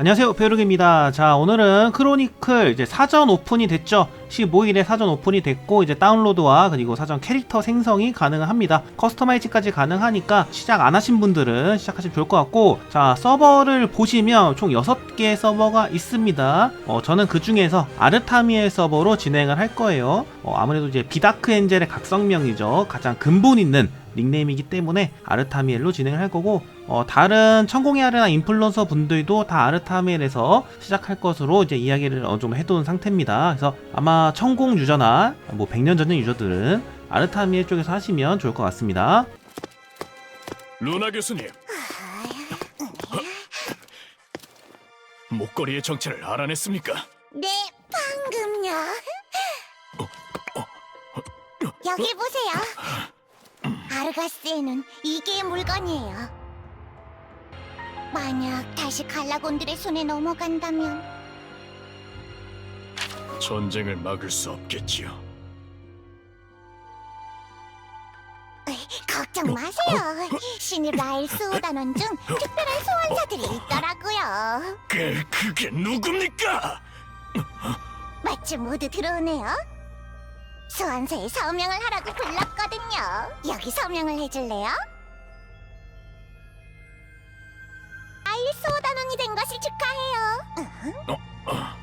안녕하세요 페루기입니다. 자 오늘은 크로니클 이제 사전 오픈이 됐죠? 15일에 사전 오픈이 됐고 이제 다운로드와 그리고 사전 캐릭터 생성이 가능합니다. 커스터마이즈까지 가능하니까 시작 안 하신 분들은 시작하시면 좋을 것 같고 자 서버를 보시면 총 6개의 서버가 있습니다. 어, 저는 그 중에서 아르타미의 서버로 진행을 할 거예요. 어, 아무래도 이제 비다크 엔젤의 각성명이죠. 가장 근본 있는 닉네임이기 때문에 아르타미엘로 진행을 할 거고 어, 다른 천공의 아르나 인플루언서 분들도 다 아르타미엘에서 시작할 것으로 이제 이야기를 어느 정도 해둔 상태입니다. 그래서 아마 천공 유저나 뭐 100년 전의 유저들은 아르타미엘 쪽에서 하시면 좋을 것 같습니다. 루나 교수님. 목걸이의 정체를 알아냈습니까? 네, 방금요. 여기 보세요. 아르가스에는 이게 물건이에요. 만약 다시 갈라곤들의 손에 넘어간다면 전쟁을 막을 수 없겠지요. 걱정 마세요. 신입 라일 수호단원 중 특별한 소환사들이 있더라고요. 그 그게 누굽니까? 마침 모두 들어오네요. 소환사의 서명을 하라고 불렀거든요. 여기 서명을 해줄래요? 라일 수호단원이 된 것을 축하해요.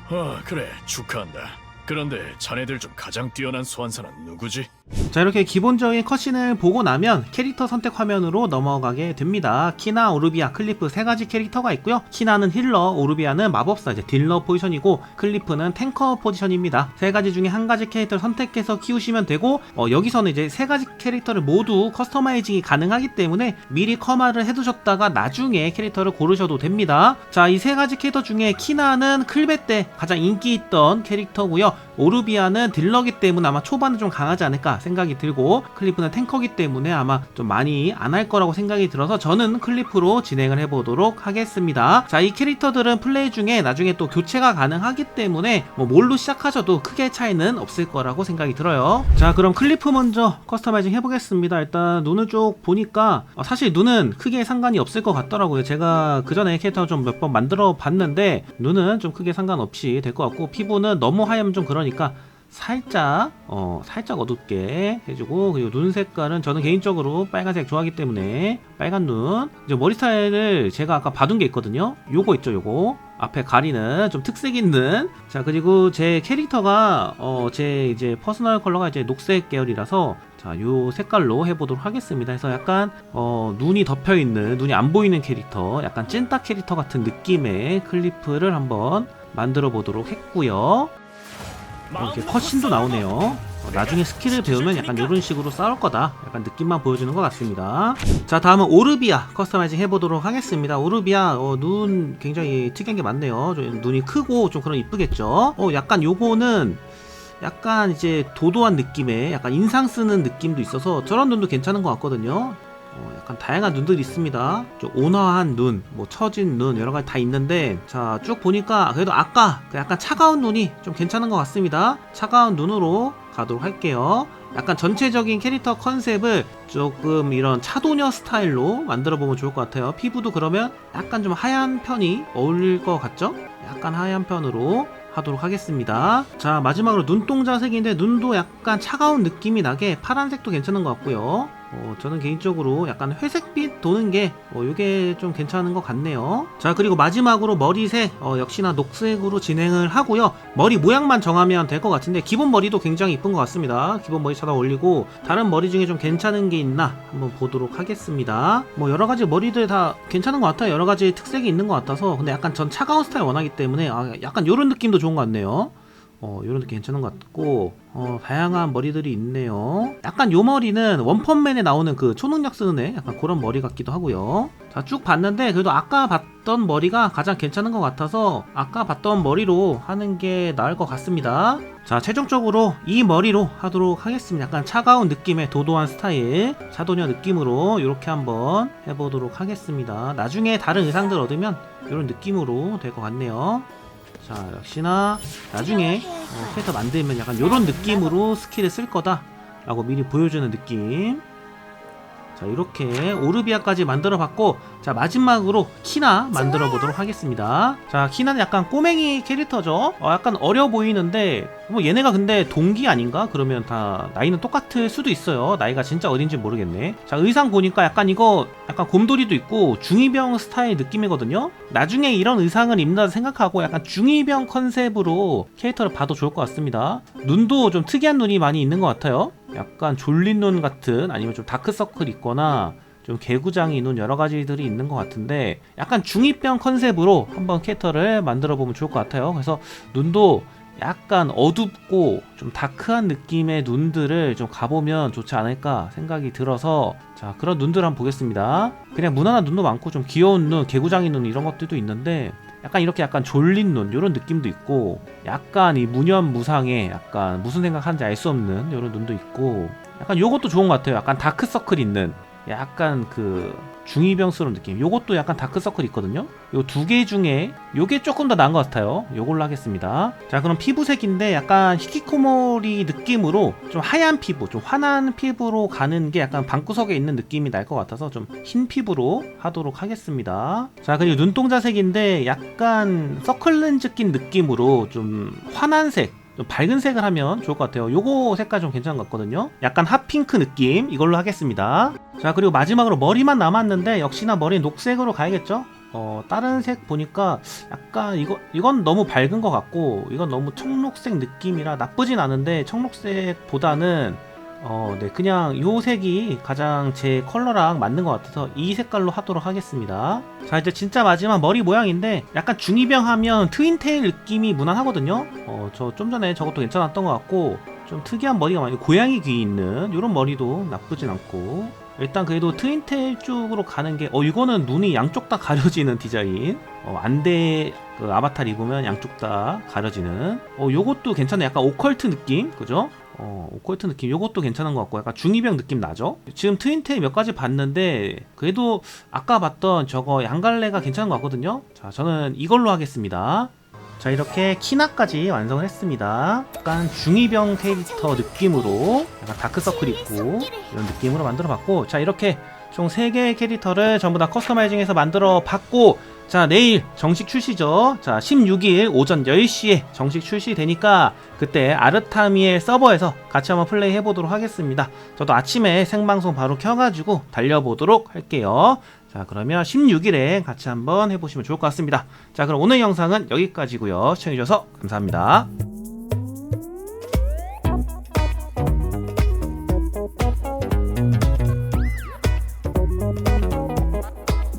아 그래 축하한다. 그런데 자네들 중 가장 뛰어난 소환사는 누구지? 자 이렇게 기본적인 컷신을 보고 나면 캐릭터 선택 화면으로 넘어가게 됩니다. 키나 오르비아 클리프 세 가지 캐릭터가 있고요. 키나는 힐러 오르비아는 마법사 이제 딜러 포지션이고 클리프는 탱커 포지션입니다. 세 가지 중에 한 가지 캐릭터를 선택해서 키우시면 되고 어, 여기서는 이제 세 가지 캐릭터를 모두 커스터마이징이 가능하기 때문에 미리 커마를 해두셨다가 나중에 캐릭터를 고르셔도 됩니다. 자 이 세 가지 캐릭터 중에 키나는 클베 때 가장 인기 있던 캐릭터고요 오르비아는 딜러기 때문에 아마 초반에 좀 강하지 않을까 생각이 들고 클리프는 탱커기 때문에 아마 좀 많이 안 할 거라고 생각이 들어서 저는 클리프로 진행을 해보도록 하겠습니다. 자, 이 캐릭터들은 플레이 중에 나중에 또 교체가 가능하기 때문에 뭐 뭘로 시작하셔도 크게 차이는 없을 거라고 생각이 들어요. 자, 그럼 클리프 먼저 커스터마이징 해보겠습니다. 일단 눈을 쭉 보니까 어, 사실 눈은 크게 상관이 없을 것 같더라고요. 제가 그 전에 캐릭터 좀 몇 번 만들어 봤는데 눈은 좀 크게 상관없이 될 것 같고 피부는 너무 하얘면 좀그 러니까 살짝 어 살짝 어둡게 해주고 그리고 눈 색깔은 저는 개인적으로 빨간색 좋아하기 때문에 빨간 눈. 이제 머리 스타일을 제가 아까 봐둔 게 있거든요. 요거 있죠 요거. 앞에 가리는 좀 특색 있는. 자 그리고 제 캐릭터가 어 제 이제 퍼스널 컬러가 이제 녹색 계열이라서 자요 색깔로 해보도록 하겠습니다. 그래서 약간 어 눈이 덮여 있는 눈이 안 보이는 캐릭터 약간 찐따 캐릭터 같은 느낌의 클리프를 한번 만들어 보도록 했고요 어, 이렇게 컷신도 나오네요. 어, 나중에 스킬을 배우면 약간 이런 식으로 싸울 거다. 약간 느낌만 보여주는 것 같습니다. 자, 다음은 오르비아 커스터마이징 해보도록 하겠습니다. 오르비아 어, 눈 굉장히 특이한 게 많네요. 좀 눈이 크고 좀 그런 이쁘겠죠. 어, 약간 요거는 약간 이제 도도한 느낌의 약간 인상 쓰는 느낌도 있어서 저런 눈도 괜찮은 것 같거든요. 어, 약간 다양한 눈들이 있습니다. 좀 온화한 눈, 뭐 처진 눈 여러 가지 다 있는데 자 쭉 보니까 그래도 아까 그 약간 차가운 눈이 좀 괜찮은 것 같습니다. 차가운 눈으로 가도록 할게요. 약간 전체적인 캐릭터 컨셉을 조금 이런 차도녀 스타일로 만들어 보면 좋을 것 같아요. 피부도 그러면 약간 좀 하얀 편이 어울릴 것 같죠? 약간 하얀 편으로 하도록 하겠습니다. 자 마지막으로 눈동자 색인데 눈도 약간 차가운 느낌이 나게 파란색도 괜찮은 것 같고요. 어, 저는 개인적으로 약간 회색빛 도는 게 어, 이게 좀 괜찮은 것 같네요. 자 그리고 마지막으로 머리색 어, 역시나 녹색으로 진행을 하고요. 머리 모양만 정하면 될 것 같은데 기본 머리도 굉장히 이쁜 것 같습니다. 기본 머리 찾아 올리고 다른 머리 중에 좀 괜찮은 게 있나 한번 보도록 하겠습니다. 뭐 여러 가지 머리들 다 괜찮은 것 같아요. 여러 가지 특색이 있는 것 같아서 근데 약간 전 차가운 스타일 원하기 때문에 아, 약간 이런 느낌도 좋은 것 같네요. 어, 요런 느낌 괜찮은 것 같고, 어, 다양한 머리들이 있네요. 약간 요 머리는 원펀맨에 나오는 그 초능력 쓰는 애, 약간 그런 머리 같기도 하고요. 자, 쭉 봤는데, 그래도 아까 봤던 머리가 가장 괜찮은 것 같아서, 아까 봤던 머리로 하는 게 나을 것 같습니다. 자, 최종적으로 이 머리로 하도록 하겠습니다. 약간 차가운 느낌의 도도한 스타일, 차도녀 느낌으로 이렇게 한번 해보도록 하겠습니다. 나중에 다른 의상들 얻으면 이런 느낌으로 될 것 같네요. 자 역시나 나중에 어, 캐릭터 만들면 약간 이런 느낌으로 스킬을 쓸 거다 라고 미리 보여주는 느낌 자 이렇게 오르비아까지 만들어 봤고 자 마지막으로 키나 만들어 보도록 하겠습니다. 자 키나는 약간 꼬맹이 캐릭터죠? 어, 약간 어려 보이는데 뭐 얘네가 근데 동기 아닌가? 그러면 다 나이는 똑같을 수도 있어요. 나이가 진짜 어린지 모르겠네. 자 의상 보니까 약간 이거 약간 곰돌이도 있고 중이병 스타일 느낌이거든요? 나중에 이런 의상을 입는다 생각하고 약간 중이병 컨셉으로 캐릭터를 봐도 좋을 것 같습니다. 눈도 좀 특이한 눈이 많이 있는 것 같아요 약간 졸린 눈 같은 아니면 좀 다크서클 있거나 좀 개구장이 눈 여러 가지들이 있는 것 같은데 약간 중이병 컨셉으로 한번 캐릭터를 만들어 보면 좋을 것 같아요. 그래서 눈도 약간 어둡고 좀 다크한 느낌의 눈들을 좀 가보면 좋지 않을까 생각이 들어서 자 그런 눈들 한번 보겠습니다. 그냥 무난한 눈도 많고 좀 귀여운 눈, 개구장이 눈 이런 것들도 있는데 약간 이렇게 약간 졸린 눈 이런 느낌도 있고 약간 이 무념무상의 약간 무슨 생각하는지 알 수 없는 이런 눈도 있고 약간 요것도 좋은 것 같아요. 약간 다크서클 있는 약간 그 중이병스러운 느낌. 요것도 약간 다크서클 있거든요. 요 두 개 중에 요게 조금 더 나은 것 같아요. 요걸로 하겠습니다. 자, 그럼 피부색인데 약간 히키코모리 느낌으로 좀 하얀 피부, 좀 환한 피부로 가는 게 약간 방구석에 있는 느낌이 날 것 같아서 좀 흰 피부로 하도록 하겠습니다. 자, 그리고 눈동자색인데 약간 서클렌즈 낀 느낌으로 좀 환한 색, 좀 밝은 색을 하면 좋을 것 같아요. 요거 색깔 좀 괜찮은 것 같거든요. 약간 핫핑크 느낌 이걸로 하겠습니다. 자 그리고 마지막으로 머리만 남았는데 역시나 머리 녹색으로 가야겠죠? 어 다른 색 보니까 약간 이거 이건 너무 밝은 것 같고 이건 너무 청록색 느낌이라 나쁘진 않은데 청록색보다는 어, 네, 그냥 요 색이 가장 제 컬러랑 맞는 것 같아서 이 색깔로 하도록 하겠습니다. 자, 이제 진짜 마지막 머리 모양인데 약간 중이병 하면 트윈테일 느낌이 무난하거든요. 어, 저 좀 전에 저것도 괜찮았던 것 같고 좀 특이한 머리가 많이 고양이 귀 있는 이런 머리도 나쁘진 않고 일단 그래도 트윈테일 쪽으로 가는 게 어 이거는 눈이 양쪽 다 가려지는 디자인. 어 안대 그 아바타를 입으면 양쪽 다 가려지는. 어 요것도 괜찮아 약간 오컬트 느낌? 그죠? 어 오컬트 느낌. 요것도 괜찮은 것 같고 약간 중이병 느낌 나죠? 지금 트윈테일 몇 가지 봤는데 그래도 아까 봤던 저거 양갈래가 괜찮은 것 같거든요? 자 저는 이걸로 하겠습니다 자 이렇게 키나까지 완성을 했습니다. 약간 중이병 캐릭터 느낌으로 약간 다크서클 있고 이런 느낌으로 만들어 봤고 자 이렇게 총 3개의 캐릭터를 전부 다 커스터마이징해서 만들어 봤고 자 내일 정식 출시죠. 자 16일 오전 10시에 정식 출시되니까 그때 아르타미의 서버에서 같이 한번 플레이 해보도록 하겠습니다. 저도 아침에 생방송 바로 켜가지고 달려보도록 할게요 자 그러면 16일에 같이 한번 해보시면 좋을 것 같습니다. 자 그럼 오늘 영상은 여기까지고요. 시청해주셔서 감사합니다